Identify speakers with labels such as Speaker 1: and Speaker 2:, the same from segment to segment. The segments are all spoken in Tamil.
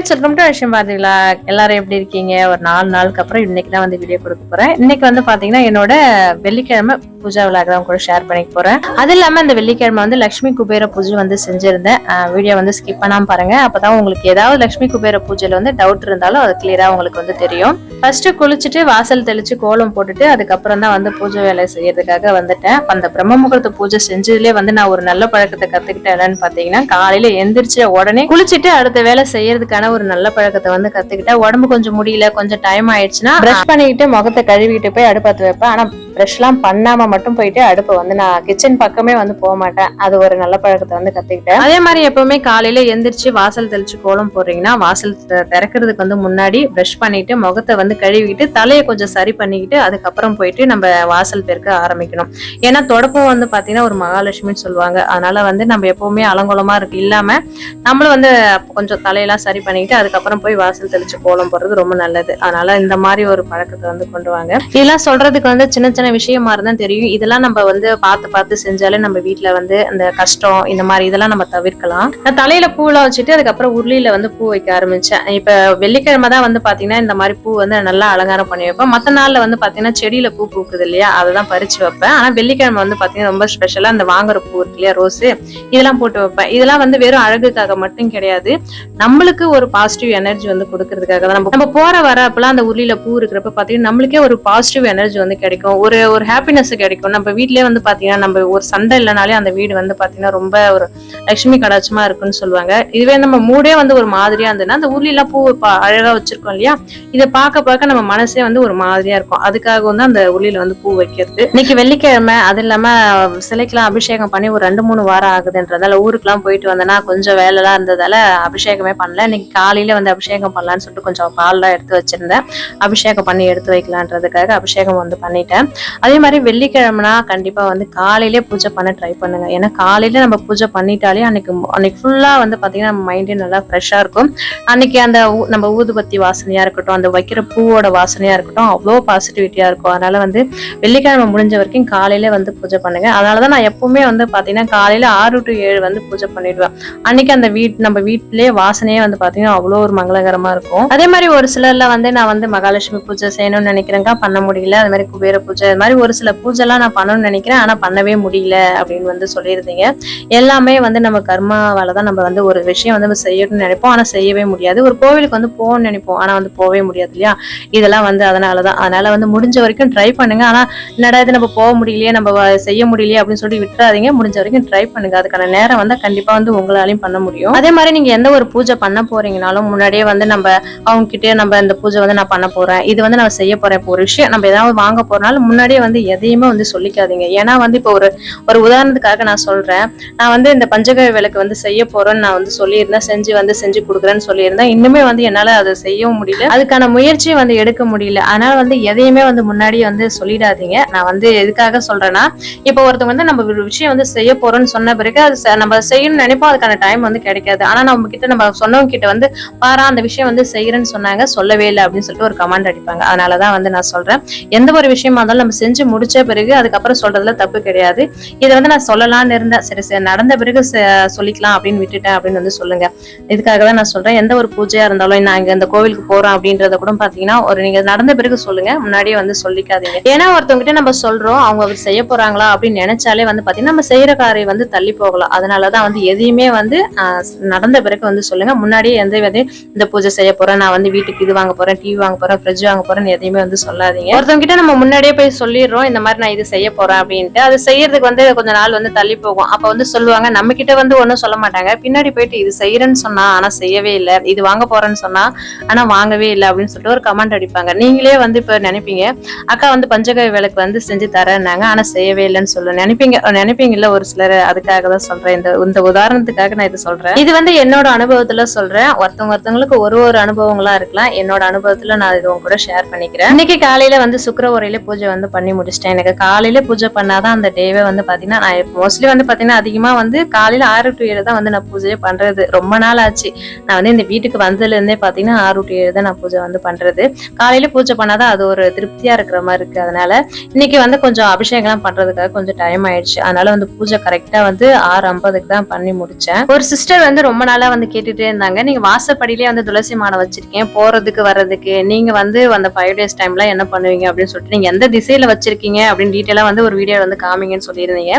Speaker 1: ஃப்ரெண்ட்ஸ் வெல்கம் டு விஷயம் பார்த்தீங்களா எல்லாரும் எப்படி இருக்கீங்க? ஒரு நாலு நாளுக்கு அப்புறம் இன்னைக்கு தான் வந்து வீடியோ கொடுக்க போறேன். இன்னைக்கு வந்து பாத்தீங்கன்னா என்னோட வெள்ளிக்கிழமை பூஜா விழாக்கு தான் கூட ஷேர் பண்ணிக்க போறேன். அது இல்லாம இந்த வெள்ளிக்கிழமை வந்து லட்சுமி குபேர பூஜை வந்து செஞ்சிருந்தேன். வீடியோ வந்து ஸ்கிப் பண்ணாம பாருங்க. அப்பதான் உங்களுக்கு ஏதாவது லட்சுமி குபேர பூஜையில வந்து டவுட் இருந்தாலும் அது கிளியரா உங்களுக்கு வந்து தெரியும். ஃபர்ஸ்ட் குளிச்சுட்டு வாசல் தெளிச்சு கோலம் போட்டுட்டு அதுக்கப்புறம் தான் வந்து பூஜை வேலை செய்யறதுக்காக வந்துட்டேன். அந்த பிரம்ம முகூர்த்த பூஜை செஞ்சதுலேயே வந்து நான் ஒரு நல்ல பழக்கத்தை கத்துக்கிட்டேன். என்னன்னு பாத்தீங்கன்னா காலையில எந்திரிச்ச உடனே குளிச்சுட்டு அடுத்த வேலை செய்யறதுக்கான ஒரு நல்ல பழக்கத்தை வந்து கத்துக்கிட்டேன் உடம்பு கொஞ்சம் முடியல கொஞ்சம் டைம் ஆயிடுச்சுன்னா பிரஷ் பண்ணிக்கிட்டு முகத்தை கழுவிட்டு போய் அடுப்பத்து வைப்பேன். ஆனா ப்ரெஷ்லாம் பண்ணாம மட்டும் போயிட்டு அடுப்பை வந்து நான் கிச்சன் பக்கமே வந்து போக மாட்டேன். அது ஒரு நல்ல பழக்கத்தை வந்து கத்துக்கிட்டேன். அதே மாதிரி எப்பவுமே காலையில எந்திரிச்சு வாசல் தெளிச்சு கோலம் போடுறீங்கன்னா வாசல் திறக்கிறதுக்கு வந்து முன்னாடி ப்ரஷ் பண்ணிட்டு முகத்தை வந்து கழுவிக்கிட்டு தலையை கொஞ்சம் சரி பண்ணிக்கிட்டு அதுக்கப்புறம் போயிட்டு நம்ம வாசல் பெருக்க ஆரம்பிக்கணும். ஏன்னா தொடப்பம் வந்து பாத்தீங்கன்னா ஒரு மகாலட்சுமின்னு சொல்லுவாங்க. அதனால வந்து நம்ம எப்பவுமே அலங்கோலமா இருக்கு இல்லாம நம்மளும் வந்து கொஞ்சம் தலையெல்லாம் சரி பண்ணிக்கிட்டு அதுக்கப்புறம் போய் வாசல் தெளிச்சு கோலம் போடுறது ரொம்ப நல்லது. அதனால இந்த மாதிரி ஒரு பழக்கத்தை வந்து கொண்டு வாங்க. இதெல்லாம் சொல்றதுக்கு வந்து சின்ன சின்ன விஷயமா இருந்தா தெரியும். இதெல்லாம் நம்ம வந்து பார்த்து பார்த்து செஞ்சாலே நம்ம வீட்ல வந்து அந்த கஷ்டம் இந்த மாதிரி இதெல்லாம் நம்ம தவிர்க்கலாம். நான் தலையில பூலாம் வச்சுட்டு அதுக்கப்புறம் உருளியில வந்து பூ வைக்க ஆரம்பிச்சேன். இப்ப வெள்ளிக்கிழமை தான் வந்து பாத்தீங்கன்னா இந்த மாதிரி பூ வந்து நல்லா அலங்காரம் பண்ணி வைப்பேன். மத்த நாள்ல வந்து பாத்தீங்கன்னா செடியில பூ பூக்குது இல்லையா அதெல்லாம் பறிச்சு வைப்பேன். ஆனா வெள்ளிக்கிழமை வந்து பாத்தீங்கன்னா ரொம்ப ஸ்பெஷலா அந்த வாங்குற பூ இருக்கு இல்லையா ரோஸ் இதெல்லாம் போட்டு வைப்பேன். இதெல்லாம் வந்து வெறும் அழகுக்காக மட்டும் கிடையாது. நம்மளுக்கு ஒரு பாசிட்டிவ் எனர்ஜி வந்து கொடுக்கறதுக்காக தான். நம்ம நம்ம போற வர அப்பெல்லாம் அந்த உருளியில பூ இருக்கிறப்ப பாத்தீங்கன்னா நம்மளுக்கே ஒரு பாசிட்டிவ் எனர்ஜி வந்து கிடைக்கும். ஒரு ஒரு ஹாப்பினஸ் கிடைக்கும். நம்ம வீட்லயே வந்து பாத்தீங்கன்னா நம்ம ஒரு சண்டை இல்லைனாலே அந்த வீடு வந்து பாத்தீங்கன்னா ரொம்ப ஒரு லட்சுமி கடாட்சமா இருக்குன்னு சொல்லுவாங்க. இதுவே நம்ம மூடே வந்து ஒரு மாதிரியா இருந்ததுன்னா அந்த உள்ளிலாம் பூ பா- அழகா வச்சிருக்கோம் இல்லையா? இதை பார்க்க பார்க்க நம்ம மனசே வந்து ஒரு மாதிரியா இருக்கும். அதுக்காக வந்து அந்த உள்ளில வந்து பூ வைக்கிறது. இன்னைக்கு வெள்ளிக்கிழமை அது இல்லாம சிலைக்கெல்லாம் அபிஷேகம் பண்ணி ஒரு ரெண்டு மூணு வாரம் ஆகுதுன்றதால ஊருக்குலாம் போயிட்டு வந்தேன்னா கொஞ்சம் வேலைலாம் இருந்ததால அபிஷேகமே பண்ணல. இன்னைக்கு காலையில வந்து அபிஷேகம் பண்ணலான்னு சொல்லிட்டு கொஞ்சம் பால்லாம் எடுத்து வச்சிருந்தேன். அபிஷேகம் பண்ணி எடுத்து வைக்கலான்றதுக்காக அபிஷேகம் வந்து பண்ணிட்டேன். அதே மாதிரி வெள்ளிக்கிழமைனா கண்டிப்பா வந்து காலையிலே பூஜை பண்ண ட்ரை பண்ணுங்க. ஏன்னா காலையில நம்ம பூஜை பண்ணிட்டாலே அன்னைக்கு அன்னைக்கு ஃபுல்லா வந்து பாத்தீங்கன்னா நம்ம மைண்டே நல்லா ஃப்ரெஷ்ஷா இருக்கும். அன்னைக்கு அந்த நம்ம ஊதுபத்தி வாசனையா இருக்கட்டும் அந்த வைக்கிற பூவோட வாசனையா இருக்கட்டும் அவ்வளோ பாசிட்டிவிட்டியா இருக்கும். அதனால வந்து வெள்ளிக்கிழமை முடிஞ்ச வரைக்கும் காலையில வந்து பூஜை பண்ணுங்க. அதனாலதான் நான் எப்பவுமே வந்து பாத்தீங்கன்னா காலையில ஆறு டு ஏழு வந்து பூஜை பண்ணிடுவேன். அன்னைக்கு அந்த வீட் நம்ம வீட்டிலேயே வாசனையே வந்து பாத்தீங்கன்னா அவ்வளோ ஒரு மங்களகரமா இருக்கும். அதே மாதிரி ஒரு சிலர்ல வந்து நான் வந்து மகாலட்சுமி பூஜை செய்யணும்னு நினைக்கிறேங்க. பண்ண முடியல. அது மாதிரி குபேர பூஜை இது மாதிரி ஒரு சில பூஜைலாம் நான் பண்ணணும்னு நினைக்கிறேன். ஆனா பண்ணவே முடியல அப்படின்னு வந்து சொல்லியிருந்தீங்க. எல்லாமே வந்து நம்ம கர்மாவால் தான் நம்ம வந்து ஒரு விஷயம் வந்து நம்ம செய்யணும்னு நினைப்போம். ஆனா செய்யவே முடியாது. ஒரு கோவிலுக்கு வந்து போகணும்னு நினைப்போம். ஆனா வந்து போகவே முடியாது இல்லையா? இதெல்லாம் வந்து அதனாலதான் அதனால வந்து முடிஞ்ச வரைக்கும் ட்ரை பண்ணுங்க. ஆனா என்னடா இது நம்ம போக முடியலையே நம்ம செய்ய முடியலையே அப்படின்னு சொல்லி விட்டுறாதீங்க. முடிஞ்ச வரைக்கும் ட்ரை பண்ணுங்க. அதுக்கான நேரம் வந்து கண்டிப்பா வந்து உங்களாலையும் பண்ண முடியும். அதே மாதிரி நீங்க எந்த ஒரு பூஜை பண்ண போறீங்கனாலும் முன்னாடியே வந்து நம்ம அவங்க கிட்டே நம்ம இந்த பூஜை வந்து நான் பண்ண போறேன். இது வந்து நான் செய்ய போறேன். இப்போ ஒரு விஷயம் நம்ம ஏதாவது வாங்க போறனால முன்னாடியே வந்து எதையுமே வந்து சொல்லிக்காதீங்க. ஏன்னா வந்து இப்போ ஒரு ஒரு உதாரணத்துக்காக நான் சொல்றேன். நான் வந்து இந்த பஞ்சகவி விளக்கு வந்து செய்ய போறேன்னு நான் வந்து சொல்லியிருந்தேன். செஞ்சு வந்து செஞ்சு கொடுக்குறேன்னு சொல்லியிருந்தேன். இன்னுமே வந்து என்னால அதை செய்யவும் முடியல. அதுக்கான முயற்சியும் வந்து எடுக்க முடியல. அதனால வந்து எதையுமே வந்து முன்னாடியே வந்து சொல்லிடாதீங்க. நான் வந்து எதுக்காக சொல்றேன்னா இப்போ ஒருத்தவங்க வந்து நம்ம ஒரு விஷயம் வந்து செய்ய போறோம்னு சொன்ன பிறகு அது நம்ம செய்யணும்னு நினைப்போம். அதுக்கான டைம் வந்து கிடைக்காது. ஆனா நம்ம கிட்ட நம்ம சொன்னவங்க கிட்ட வந்து பாரா அந்த விஷயம் வந்து செய்யறேன்னு சொன்னாங்க சொல்லவே இல்லை. அப்படின்னு சொல்லிட்டு ஒரு கமெண்ட் அடிப்பாங்க. அதனாலதான் வந்து நான் சொல்றேன். எந்த ஒரு விஷயமா இருந்தாலும் நம்ம செஞ்சு முடிச்ச பிறகு அதுக்கப்புறம் சொல்றதுல தப்பு கிடையாது. இதை வந்து நான் சொல்லலாம்னு இருந்தேன். சரி சரி நடந்த பிறகு சொல்லிக்கலாம் அப்படின்னு விட்டுட்டேன் அப்படின்னு வந்து சொல்லுங்க. இதுக்காக தான் நான் சொல்றேன். எந்த ஒரு பூஜையா இருந்தாலும் நான் இங்க இந்த கோவிலுக்கு போறோம் அப்படின்றத கூட பாத்தீங்கன்னா ஒரு நீங்க நடந்த பிறகு சொல்லுங்க. முன்னாடியே வந்து சொல்லிக்காதீங்க. ஏன்னா ஒருத்தவங்ககிட்ட நம்ம சொல்றோம் அவங்க அவர் செய்ய போறாங்களா அப்படின்னு நினைச்சாலே வந்து பாத்தீங்கன்னா நம்ம செய்யற காரியம் வந்து தள்ளி போகலாம். அதனாலதான் வந்து எதையுமே வந்து நடந்த பிறகு வந்து சொல்லுங்க. முன்னாடியே எந்த வித இந்த பூஜை செய்ய போறேன். நான் வந்து வீட்டுக்கு இது வாங்க போறேன் டிவி வாங்க போறேன் ஃப்ரிட்ஜ் வாங்க போறேன் எதையுமே வந்து சொல்லாதீங்க. ஒருத்தவங்க கிட்ட நம்ம முன்னாடியே போய் சொல்லிடுறோம் இந்த மாதிரி நான் இது செய்ய போறேன் அப்படின்ட்டு. அது செய்யறதுக்கு வந்து கொஞ்ச நாள் வந்து தள்ளி போகும். அப்ப வந்து சொல்லுவாங்க நம்ம கிட்ட வந்து ஒன்றும் சொல்ல மாட்டாங்க. பின்னாடி போயிட்டு இது செய்யறேன்னு சொன்னா ஆனா செய்யவே இல்லை. இது வாங்க போறேன்னு சொன்னா ஆனா வாங்கவே இல்லை அப்படின்னு சொல்லிட்டு ஒரு கமெண்ட் அடிப்பாங்க. நீங்களே வந்து இப்ப நினைப்பீங்க அக்கா வந்து பஞ்சகவி விளக்கு வந்து செஞ்சு தரேன்னாங்க ஆனா செய்யவே இல்லைன்னு சொல்ல. நினைப்பீங்க நினைப்பீங்கல்ல ஒரு சிலர் அதுக்காக தான் சொல்றேன். இந்த இந்த உதாரணத்துக்காக நான் இது சொல்றேன். இது வந்து என்னோட அனுபவத்துல சொல்றேன். ஒருத்தவங்க ஒருத்தவங்களுக்கு ஒரு ஒரு அனுபவங்களா இருக்கலாம். என்னோட அனுபவத்துல நான் இது உங்க கூட ஷேர் பண்ணிக்கிறேன். இன்னைக்கு காலையில வந்து சுக்கர உரையில பூஜை வந்து பண்ணி முடிச்சிட்டேன். எனக்கு காலையில பூஜை பண்ணாதான் அந்த டேவே வந்து பாத்தீங்கன்னா நான் மோஸ்ட்லி வந்து பாத்தீங்கன்னா அதிகமா வந்து காலையில ஆறு டு ஏழு தான் வந்து நான் பூஜையே பண்றது. ரொம்ப நாள் ஆச்சு. நான் வந்து இந்த வீட்டுக்கு வந்ததுல இருந்தே பாத்தீங்கன்னா ஆறு டு ஏழு தான் நான் பூஜை வந்து பண்றது. காலையில பூஜை பண்ணாதான் அது ஒரு திருப்தியா இருக்கிற மாதிரி இருக்கு. அதனால இன்னைக்கு வந்து கொஞ்சம் அபிஷேகம் பண்றதுக்காக கொஞ்சம் டைம் ஆயிடுச்சு. அதனால வந்து பூஜை கரெக்டா வந்து ஆறு ஐம்பதுக்கு தான் பண்ணி முடிச்சேன். ஒரு சிஸ்டர் வந்து ரொம்ப நாளா வந்து கேட்டுட்டே இருந்தாங்க. நீங்கள் நீங்க வாசப்படியிலே வந்து துளசி மாலை வச்சிருக்கேன் போறதுக்கு வர்றதுக்கு நீங்க வந்து அந்த ஃபைவ் டேஸ் டைம்ல என்ன பண்ணுவீங்க அப்படின்னு சொல்லிட்டு நீங்க எந்த திசை வச்சிருக்கீங்க அப்படின்னு டீட்டெயிலா வந்து ஒரு வீடியோ வந்து காமிங்கன்னு சொல்லியிருந்தீங்க.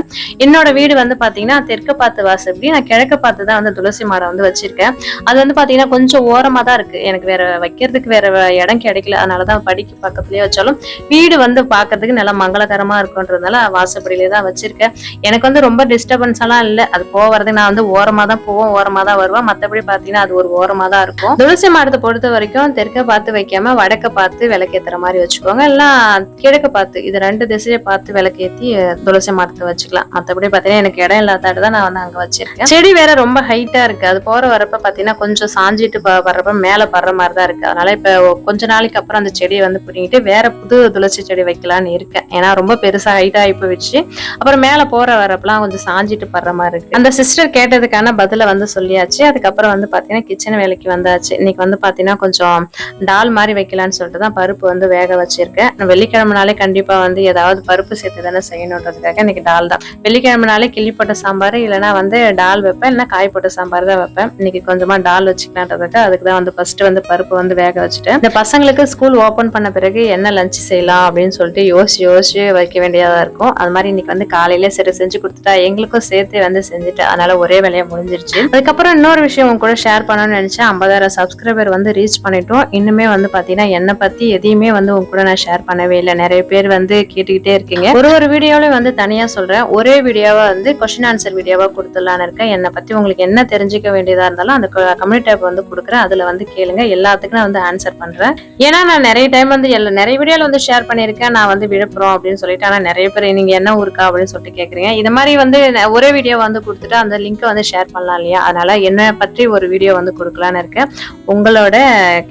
Speaker 1: என்னோட வீடு வந்து பாத்தீங்கன்னா தெற்க பார்த்து வாசப்படி நான் கிழக்க பார்த்து தான் வந்து துளசி மாடம் வந்து வச்சிருக்கேன். அது வந்து பாத்தீங்கன்னா கொஞ்சம் ஓரமா தான் இருக்கு. எனக்கு வேற வைக்கிறதுக்கு வேற இடம் கிடைக்கல. அதனாலதான் படிக்கு பக்கத்துலயே வச்சாலும் வீடு வந்து பாக்குறதுக்கு நல்லா மங்களகரமா இருக்குன்றதுனால வாசப்படியிலே தான் வச்சிருக்கேன். எனக்கு வந்து ரொம்ப டிஸ்டர்பன்ஸ் எல்லாம் இல்லை. அது போகிறது நான் வந்து ஓரமா தான் போவோம் ஓரமா தான் வருவேன் மத்தபடி பாத்தீங்கன்னா அது ஒரு ஓரமா தான் இருக்கும். துளசி மாடத்தை பொறுத்த வரைக்கும் தெற்க பார்த்து வைக்காம வடக்க பார்த்து விளக்கேத்துற மாதிரி வச்சுக்கோங்க. எல்லாம் கிழக்க பார்த்து இது ரெண்டு திசையை பார்த்து விளக்கேற்றி துளசி மாடத்தை வச்சுக்கலாம். மற்றபடி பாத்தீங்கன்னா எனக்கு இடம் இல்லாத தான் நான் வந்து அங்க வச்சிருக்கேன். செடி வேற ரொம்ப ஹைட்டா இருக்கு. அது போற வரப்ப பாத்தீங்கன்னா கொஞ்சம் சாஞ்சிட்டு வர்றப்ப மேல படுற மாதிரி தான் இருக்கு. அதனால இப்ப கொஞ்ச நாளைக்கு அப்புறம் அந்த செடியை வந்து பிடிங்கிட்டு வேற புது துளசி செடி வைக்கலாம்னு இருக்கேன். ஏன்னா ரொம்ப பெருசா ஹைட்டா ஆகி போயிடுச்சு. அப்புறம் மேல போற வரப்பெல்லாம் கொஞ்சம் சாஞ்சிட்டு படுற மாதிரி இருக்கு. அந்த சிஸ்டர் கேட்டதுக்கான பதில வந்து சொல்லியாச்சு. அதுக்கப்புறம் வந்து பாத்தீங்கன்னா கிச்சன் வேலைக்கு வந்தாச்சு. இன்னைக்கு வந்து பாத்தீங்கன்னா கொஞ்சம் டால் மாதிரி வைக்கலாம்னு சொல்லிட்டு தான் பருப்பு வந்து வேக வச்சிருக்கேன். வெள்ளிக்கிழமைனாலே கண்டிப்பா வந்து ஏதாவது பருப்பு சேர்த்து தானே செய்யணுன்றதுக்காக இன்னைக்கு டால் தான். வெள்ளிக்கிழமைனாலே கிள்ளி போட்ட சாம்பார் இல்லைன்னா வந்து டால் வைப்பேன் இல்லைன்னா காய் போட்ட சாம்பார் தான் வைப்பேன். இன்னைக்கு கொஞ்சமா டால் வச்சுக்கலான்றதுக்கு அதுக்கு தான் வந்து ஃபர்ஸ்ட் வந்து பருப்பு வந்து வேக வச்சுட்டு இந்த பசங்களுக்கு ஸ்கூல் ஓப்பன் பண்ண பிறகு என்ன லஞ்ச் செய்யலாம் அப்படின்னு சொல்லிட்டு யோசிச்சு யோசிச்சு வைக்க வேண்டியதா இருக்கும். அது மாதிரி இன்னைக்கு வந்து காலையில சரி செஞ்சு கொடுத்துட்டா எங்களுக்கும் சேர்த்து வந்து செஞ்சுட்டு அதனால ஒரே வேலையா முடிஞ்சிருச்சு. அதுக்கப்புறம் இன்னொரு விஷயம் உங்க கூட ஷேர் பண்ணணும்னு நினைச்சேன். ஐம்பதாயிரம் சப்ஸ்கிரைபர் வந்து ரீச் பண்ணிட்டோம். இன்னுமே வந்து பாத்தீங்கன்னா என்னை பத்தி எதையுமே வந்து உங்க கூட நான் ஷேர் பண்ணவே இல்லை. நிறைய பேர் வந்து கேட்டுக்கிட்டே இருக்கீங்க. ஒரு ஒரு வீடியோலயும் வந்து தனியா சொல்றேன். ஒரே வீடியோவா வந்து கொஸ்டின் ஆன்சர் வீடியோவா கொடுத்துடலான்னு இருக்கேன். என்னை பத்தி உங்களுக்கு என்ன தெரிஞ்சுக்க வேண்டியதா இருந்தாலும் அந்த கம்யூனிட்டி டேப் வந்து கொடுக்குறேன். அதுல வந்து கேளுங்க. எல்லாத்துக்கும் நான் வந்து ஆன்சர் பண்றேன். ஏன்னா நான் நிறைய டைம் வந்து எல்லா நிறைய வீடியோல வந்து ஷேர் பண்ணியிருக்கேன். நான் வந்து விழுப்புரம் அப்படின்னு சொல்லிட்டு ஆனா நிறைய பேர் நீங்க என்ன ஊருக்கா அப்படின்னு சொல்லிட்டு கேக்குறீங்க. இது மாதிரி வந்து ஒரே வீடியோ வந்து கொடுத்துட்டு அந்த லிங்கை வந்து ஷேர் பண்ணலாம் இல்லையா? அதனால என்னை பற்றி ஒரு வீடியோ வந்து கொடுக்கலான்னு இருக்கேன். உங்களோட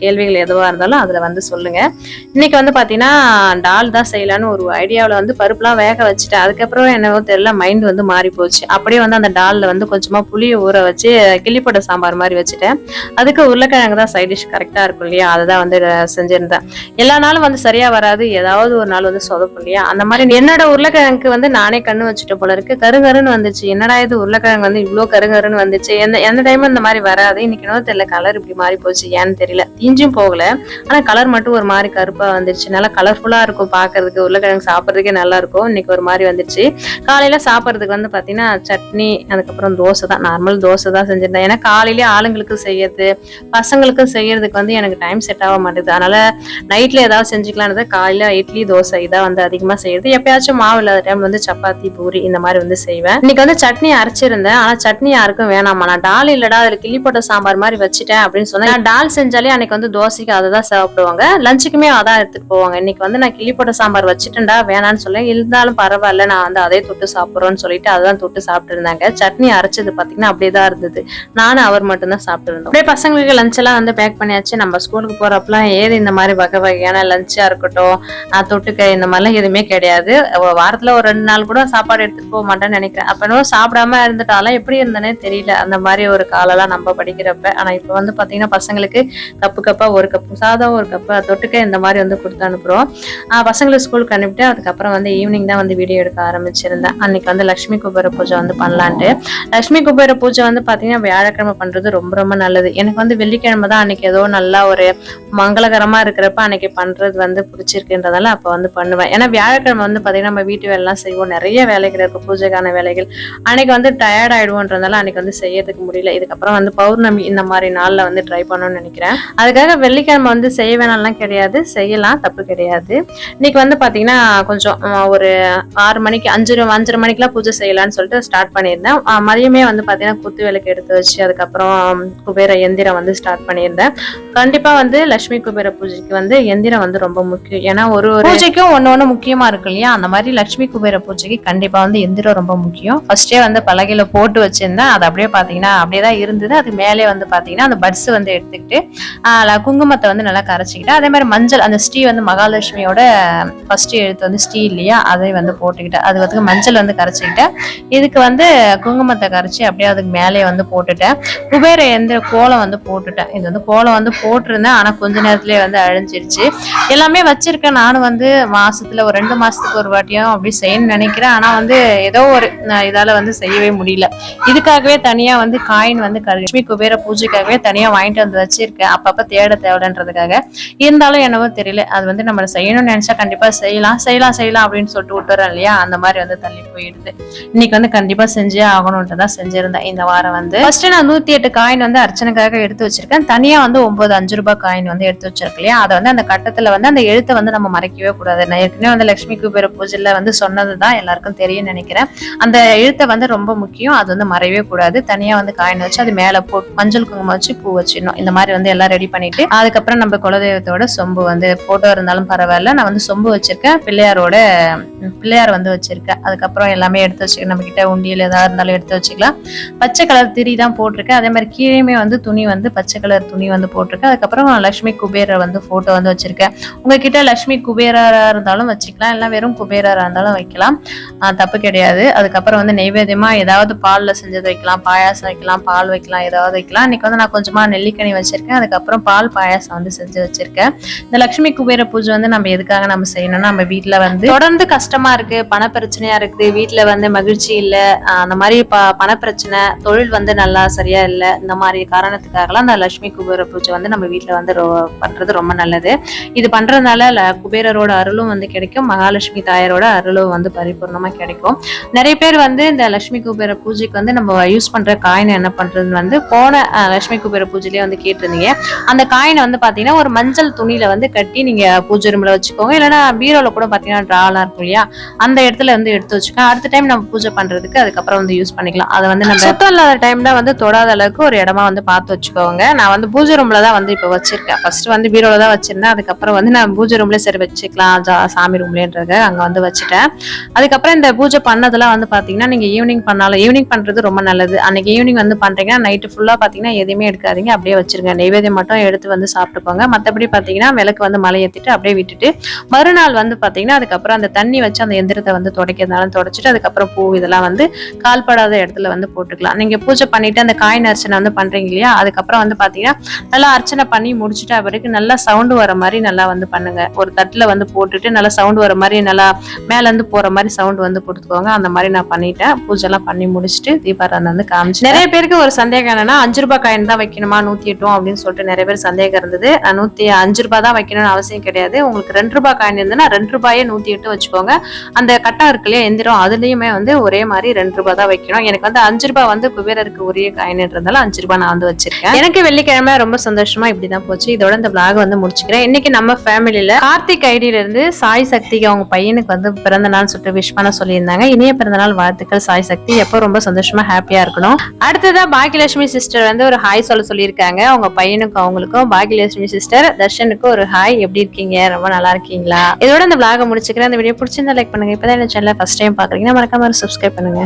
Speaker 1: கேள்விகள் எதுவா இருந்தாலும் அதுல வந்து சொல்லுங்க. இன்னைக்கு வந்து பாத்தீங்கன்னா டால் தான் செய்யலான்னு ஒரு ஐடியாவில் வந்து பருப்புலாம் வேக வச்சுட்டேன். அதுக்கப்புறம் என்னவோ தெரியல மைண்ட் வந்து மாறி போச்சு அப்படியே வந்து அந்த டாலில் வந்து கொஞ்சமாக புளியை ஊற வச்சு கிள்ளிப்பட்ட சாம்பார் மாதிரி வச்சுட்டேன். அதுக்கு உருளைக்கிழங்கு தான் சைட் டிஷ் கரெக்டாக இருக்கும் இல்லையா? அதை தான் வந்து செஞ்சுருந்தேன். எல்லா நாளும் வந்து சரியாக வராது. ஏதாவது ஒரு நாள் வந்து சொதப்பும் இல்லையா? அந்த மாதிரி என்னோட உருளைக்கிழங்கு வந்து நானே கண்ணு வச்சுட்டு போல இருக்கு. கருங்கருன்னு வந்துச்சு. என்னடா இது உருளைக்கிழங்கு வந்து இவ்வளோ கருங்கருன்னு வந்துச்சு? எந்த எந்த டைமும் இந்த மாதிரி வராது. இன்னைக்கு என்ன தெரியல கலர் இப்படி மாறி போச்சு ஏன்னு தெரியல. தீஞ்சும் போகல. ஆனால் கலர் மட்டும் ஒரு மாதிரி கருப்பாக வந்துருச்சு. நல்லா கலர்ஃபுல்லாக இருக்கும் பாக்குறதுக்கு உருளைக்கிழங்கு சாப்பிட்றதுக்கே நல்லா இருக்கும். இன்னைக்கு ஒரு மாதிரி வந்துச்சு காலையில் சாப்பிட்றதுக்கு வந்து பார்த்தீங்கன்னா சட்னி அதுக்கப்புறம் தோசை தான். நார்மல் தோசை தான் செஞ்சிருந்தேன். ஏன்னா காலையிலேயே ஆளுங்களுக்கு செய்யறது பசங்களுக்கும் செய்யறதுக்கு வந்து எனக்கு டைம் செட் ஆக மாட்டேது அதனால நைட்ல ஏதாவது செஞ்சுக்கலான்னு காலையில இட்லி தோசை இதான் வந்து அதிகமாக செய்யறது. எப்பயாச்சும் மாவு இல்லாத டைம் வந்து சப்பாத்தி பூரி இந்த மாதிரி வந்து செய்வேன். இன்னைக்கு வந்து சட்னி அரைச்சிருந்தேன். ஆனா சட்னி யாருக்கும் வேணாமா? நான் டால் இல்லடா அதுல கிள்ளி போட்ட சாம்பார் மாதிரி வச்சுட்டேன் அப்படின்னு சொன்னேன் நான் டால் செஞ்சாலே அன்னைக்கு வந்து தோசைக்கு அதை தான் சாப்பிடுவாங்க லஞ்சுக்குமே அதான் எடுத்துட்டு போவாங்க. இன்னைக்கு வந்து நான் கிள்ளி போட்ட சாம்பார் வச்சுட்டேன்டா வேணான்னு சொல்ல. இருந்தாலும் பரவாயில்ல நான் வந்து அதே தொட்டு சாப்பிடுறோம்னு சொல்லிட்டு அதான் தொட்டு சாப்பிட்டு இருந்தாங்க சட்னி அரைச்சது பாத்தீங்கன்னா அப்படியே தான் இருந்தது. நானும் அவர் மட்டும்தான் சாப்பிட்டு இருந்தோம் அப்படியே பசங்களுக்கு லஞ்ச் எல்லாம் வந்து பேக் பண்ணியாச்சு. நம்ம ஸ்கூலுக்கு போறப்பலாம் ஏது இந்த மாதிரி வகை வகையான லஞ்சாக இருக்கட்டும் தொட்டுக்க இந்த மாதிரிலாம் எதுவுமே கிடையாது. வாரத்தில் வாரத்துல ஒரு ரெண்டு நாள் கூட சாப்பாடு எடுத்துட்டு போக மாட்டேன்னு நினைக்கிறேன். அப்போ சாப்பிடாம இருந்துட்டாலாம் எப்படி இருந்தேனே தெரியல. அந்த மாதிரி ஒரு காலெல்லாம் நம்ம படிக்கிறப்ப. ஆனா இப்போ வந்து பாத்தீங்கன்னா பசங்களுக்கு கப்பு கப்பா ஒரு கப்பு சாதம் ஒரு கப்பு தொட்டுக்க இந்த மாதிரி வந்து கொடுத்து அனுப்புகிறோம் ஆஹ் பசங்களுக்கு ஸ்கூலுக்கு அனுப்பிட்டு அதுக்கப்புறம் வந்து ஈவினிங் தான் வந்து வீடியோ எடுக்க ஆரம்பிச்சிருந்தேன். அன்னைக்கு வந்து லட்சுமி குபேர பூஜை வந்து பண்ணலான்ட்டு. லட்சுமி குபேர பூஜை வந்து பார்த்தீங்கன்னா வியாழக்கிழமை பண்றது ரொம்ப ரொம்ப நல்லது. எனக்கு வந்து வெள்ளிக்கிழமை தான் அன்னைக்கு ஏதோ நல்லா ஒரு மங்களகரமாக இருக்கிறப்ப அன்னைக்கு பண்ணுறது வந்து பிடிச்சிருக்குன்றதால அப்போ வந்து பண்ணுவேன். ஏன்னா வியாழக்கிழமை வந்து பார்த்தீங்கன்னா நம்ம வீட்டு வேலைலாம் செய்வோம். நிறைய வேலைகள் இருக்கும் பூஜைக்கான வேலைகள். அன்னைக்கு வந்து டயர்ட் ஆயிடுவோன்றதால அன்னைக்கு வந்து செய்யறதுக்கு முடியல. இதுக்கப்புறம் வந்து பௌர்ணமி இந்த மாதிரி நாளில் வந்து ட்ரை பண்ணணும்னு நினைக்கிறேன். அதுக்காக வெள்ளிக்கிழமை வந்து செய்ய வேணாம்லாம் கிடையாது. செய்யலாம். தப்பு கிடையாது. இன்னைக்கு வந்து பார்த்தீங்கன்னா கொஞ்சம் ஒரு ஆறு மணிக்கு அஞ்சு அஞ்சரை மணிக்கெலாம் பூஜை செய்யலான்னு சொல்லிட்டு ஸ்டார்ட் பண்ணியிருந்தேன். மதியமே வந்து பார்த்தீங்கன்னா குத்து விளக்கு எடுத்து வச்சு அதுக்கப்புறம் குபேர எந்திரம் வந்து ஸ்டார்ட் பண்ணியிருந்தேன். கண்டிப்பாக வந்து லட்சுமி குபேர பூஜைக்கு வந்து எந்திரம் வந்து ரொம்ப முக்கியம். ஏன்னா ஒரு ஒரு பூஜைக்கும் ஒன்று ஒன்று முக்கியமாக இருக்கு இல்லையா? அந்த மாதிரி லட்சுமி குபேர பூஜைக்கு கண்டிப்பாக வந்து எந்திரம் ரொம்ப முக்கியம். ஃபர்ஸ்டே வந்து பலகையில் போட்டு வச்சுருந்தேன். அது அப்படியே பார்த்தீங்கன்னா அப்படியே தான் இருந்தது. அது மேலே வந்து பார்த்தீங்கன்னா அந்த பட்ஸ் வந்து எடுத்துக்கிட்டு குங்குமத்தை வந்து நல்லா கரைச்சிக்கிட்டு அதே மாதிரி மஞ்சள் அந்த ஸ்ரீ வந்து மகாலட்சுமியோட ஃபஸ்ட்டு எழுத்து வந்து ஸ்டீ இல்லையா அதை வந்து போட்டுக்கிட்டேன் அது வந்து மஞ்சள் வந்து கரைச்சிக்கிட்டேன் இதுக்கு வந்து குங்குமத்தை கரைச்சி அப்படியே அதுக்கு மேலே வந்து போட்டுட்டேன் குபேர எந்திர கோலம் வந்து போட்டுட்டேன். இது வந்து கோலம் வந்து போட்டிருந்தேன் ஆனால் கொஞ்ச நேரத்துலேயே வந்து அழிஞ்சிருச்சு. எல்லாமே வச்சிருக்கேன். நானும் வந்து மாசத்துல ஒரு ரெண்டு மாசத்துக்கு ஒரு வாட்டியும் அப்படி செய்யணும்னு நினைக்கிறேன். ஆனால் வந்து ஏதோ ஒரு இதால் இதால வந்து செய்யவே முடியல. இதுக்காகவே தனியா வந்து காயின் வந்து லட்சுமி குபேர குபேர பூஜைக்காகவே தனியா வாங்கிட்டு வந்து வச்சிருக்கேன். அப்பப்ப தேட தேவைன்றதுக்காக இருந்தாலும் என்னவோ தெரியல. அது வந்து நம்ம செய்யணும்னு நினைச்சா கண்டிப்பா செய்யலாம் செய்யலாம் செய்யலாம் அப்படின்னு சொல்லிட்டு விட்டுறோம் இல்லையா? அந்த மாதிரி வந்து தள்ளி போயிடுது. இன்னைக்கு வந்து கண்டிப்பா செஞ்சே ஆகணும்ட்டு தான் செஞ்சிருந்தேன். இந்த வாரம் வந்து ஃபர்ஸ்ட் நான் நூத்தி எட்டு காயின் வந்து அர்ச்சனைக்காக எடுத்து வச்சிருக்கேன். தனியா வந்து ஒன்பது அஞ்சு ரூபாய் காயின் வந்து எடுத்து வச்சிருக்கேன் இல்லையா? அதை வந்து அந்த கட்டத்துல வந்து அந்த எழுத்தை வந்து நம்ம மறைக்கவே கூடாது. நான் ஏற்கனவே வந்து லட்சுமி குபேர பூஜையில வந்து சொன்னதுதான் எல்லாருக்கும் தெரியும் நினைக்கிறேன். அந்த எழுத்தை வந்து ரொம்ப முக்கியம். அது வந்து மறையவே கூடாது. தனியா வந்து காயின் வச்சு அது மேல போட்டு மஞ்சள் குங்குமம் வச்சு பூ வச்சிடணும். இந்த மாதிரி வந்து எல்லாம் ரெடி பண்ணிட்டு அதுக்கப்புறம் நம்ம குலதெய்வத்தோட சொம்பு வந்து போட்டோ இருந்தாலும் பரவாயில்ல. நான் வந்து சொம்பு வச்சு வச்சிருக்கேன் பிள்ளையாரோட பிள்ளையார் வந்து வச்சிருக்கேன் அதுக்கப்புறம் எல்லாமே எடுத்து வச்சுக்கேன் நம்ம கிட்ட உண்டியல் ஏதாவது இருந்தாலும் எடுத்து வச்சுக்கலாம். பச்சை கலர் திரி தான் போட்டிருக்கேன். அதே மாதிரி கீழேயுமே வந்து துணி வந்து பச்சை கலர் துணி வந்து போட்டிருக்கேன். அதுக்கப்புறம் லக்ஷ்மி குபேரர் வந்து போட்டோ வந்து வச்சிருக்கேன். உங்ககிட்ட லட்சுமி குபேரரா இருந்தாலும் வச்சுக்கலாம். இல்லை வெறும் குபேரரா இருந்தாலும் வைக்கலாம். தப்பு கிடையாது. அதுக்கப்புறம் வந்து நெய்வேத்தியமா ஏதாவது பால்ல செஞ்சது வைக்கலாம். பாயாசம் வைக்கலாம். பால் வைக்கலாம். ஏதாவது வைக்கலாம். இன்னைக்கு வந்து நான் கொஞ்சமா நெல்லிக்கனி வச்சிருக்கேன். அதுக்கப்புறம் பால் பாயாசம் வந்து செஞ்சு வச்சிருக்கேன். இந்த லக்ஷ்மி குபேர பூஜை வந்து நம்ம எதுக்காக நம்ம செய்யணும் என்னன்னா நம்ம வீட்டில் வந்து தொடர்ந்து கஷ்டமா இருக்கு பண பிரச்சனையா இருக்குது வீட்டில் வந்து மகிழ்ச்சி இல்ல அந்த மாதிரி ப பண பிரச்சனை தொழில் வந்து நல்லா சரியா இல்ல இந்த மாதிரி காரணத்துக்காகலாம் அந்த லட்சுமி குபேர பூஜை வந்து நம்ம வீட்டில் வந்து பண்றது ரொம்ப நல்லது. இது பண்றதுனால குபேரரோட அருளும் வந்து கிடைக்கும் மகாலட்சுமி தாயாரோட அருளும் வந்து பரிபூர்ணமா கிடைக்கும். நிறைய பேர் வந்து இந்த லட்சுமி குபேர பூஜைக்கு வந்து நம்ம யூஸ் பண்ற காயின் என்ன பண்றதுன்னு வந்து போன லட்சுமி குபேர பூஜையிலேயே வந்து கேட்டிருந்தீங்க. அந்த காயினை வந்து பாத்தீங்கன்னா ஒரு மஞ்சள் துணியில வந்து கட்டி நீங்க பூஜை ரூம்ல வச்சுக்கோங்க. இல்லைன்னா பீரோல கூட பாத்தீங்கன்னா ட்ராலாம் இருக்கும் இல்லையா? அந்த இடத்துல வந்து எடுத்து வச்சுக்கோங்க. அடுத்த டைம் நம்ம பூஜை பண்றதுக்கு அதுக்கப்புறம் வந்து யூஸ் பண்ணிக்கலாம். அதை வந்து நம்ம சுத்தம் இல்லாத டைம்ல வந்து தொடாத அளவுக்கு ஒரு இடமா வந்து பார்த்து வச்சுக்கோங்க. நான் வந்து பூஜை ரூம்ல தான் வந்து இப்போ வச்சிருக்கேன். ஃபர்ஸ்ட் வந்து பீரோல தான் வச்சிருந்தேன். அதுக்கப்புறம் வந்து நான் பூஜை ரூம்ல சரி வச்சுக்கலாம். ஜா- சாமி ரூம்லன்றது அங்க வந்து வச்சுட்டேன். அதுக்கப்புறம் இந்த பூஜை பண்ணதெல்லாம் வந்து பாத்தீங்கன்னா நீங்க ஈவினிங் பண்ணாலும் ஈவினிங் பண்றது ரொம்ப நல்லது. அன்னைக்கு ஈவினிங் வந்து பண்றீங்கன்னா நைட்டு ஃபுல்லா பாத்தீங்கன்னா எதுவுமே எடுக்காதீங்க. அப்படியே வச்சிருங்க. நெய்வேதியம் மட்டும் எடுத்து வந்து சாப்பிட்டுக்கோங்க. மத்தபடி பாத்தீங்கன்னா விளக்கு வந்து மலை ஏத்திட்டு அப்படியே விட்டுட்டு மறுநாள் வந்து பார்த்தீங்கன்னா அதுக்கப்புறம் அந்த தண்ணி வச்சு அந்த எந்திரத்தை வந்து துடைக்கிறதுனால துடைச்சிட்டு அதுக்கப்புறம் பூ இதெல்லாம் வந்து கால்படாத இடத்துல வந்து போட்டுக்கலாம். நீங்கள் பூஜை பண்ணிட்டு அந்த காயின் அர்ச்சனை வந்து பண்ணுறீங்க இல்லையா? அதுக்கப்புறம் வந்து பார்த்தீங்கன்னா நல்லா அர்ச்சனை பண்ணி முடிச்சுட்டு பிறகு நல்லா சவுண்டு வர மாதிரி நல்லா வந்து பண்ணுங்க. ஒரு தட்டில் வந்து போட்டுட்டு நல்லா சவுண்டு வர மாதிரி நல்லா மேலேருந்து போகிற மாதிரி சவுண்டு வந்து கொடுத்துக்கோங்க. அந்த மாதிரி நான் பண்ணிட்டேன். பூஜைலாம் பண்ணி முடிச்சுட்டு தீபாராதனை வந்து காமிச்சு நிறைய பேருக்கு ஒரு சந்தேகம் என்னன்னா அஞ்சு ரூபாய் காயின் தான் வைக்கணுமா? நூற்றி எட்டும் அப்படின்னு சொல்லிட்டு நிறைய பேர் சந்தேகம் இருந்தது. நான் நூற்றி அஞ்சு ரூபாய் தான் வைக்கணும்னு அவசியம் கிடையாது. உங்களுக்கு ரெண்டு ரூபாய் காயின் இருந்ததுன்னா ரெண்டு ரூபாயே நூத்தி எட்டு வச்சுக்கோங்க. அந்த கட்டம் இருக்கு இல்லையா எந்திரம் அதுலயுமே வந்து ஒரே மாதிரி ரெண்டு ரூபாய் தான் வைக்கணும். எனக்கு வந்து அஞ்சு ரூபாய் வந்து குபேரருக்கு உரிய காயின்ன்றதால அஞ்சு ரூபாய் நான் வந்து வச்சிருக்கேன். எனக்கு வெள்ளிக்கிழமை ரொம்ப சந்தோஷமா இப்படிதான் போச்சு. இதோட இந்த பிளாக் வந்து முடிச்சுக்கிறேன். இன்னைக்கு நம்ம ஃபேமிலியில கார்த்திக் ஐடியில இருந்து சாய் சக்திக்கு அவங்க பையனுக்கு வந்து பிறந்த நாள் சுட்டு விஷ் பண்ண சொல்லியிருந்தாங்க. இனிய பிறந்த நாள் வாழ்த்துக்கள் சாய் சக்தி. எப்போ ரொம்ப சந்தோஷமா ஹாப்பியா இருக்கணும். அடுத்ததா பாக்கியலட்சுமி சிஸ்டர் வந்து ஒரு ஹாய் சொல்ல சொல்லியிருக்காங்க. அவங்க பையனுக்கும் அவங்களுக்கும் பாக்கியலட்சுமி சிஸ்டர் தர்ஷனுக்கு ஒரு ஹாய் எப்படி இருக்கீங்க? ரொம்ப நல்லா இருக்கீங்களா? இதோட இந்த விளாக முடிச்சுக்கிறேன். அந்த வீடியோ பிடிச்சிருந்தா லைக் பண்ணுங்க. இப்போதான் இந்த சேனலை ஃபர்ஸ்ட் டைம் பாக்குறீங்கன்னா மறக்காம சப்ஸ்கிரைப் பண்ணுங்க.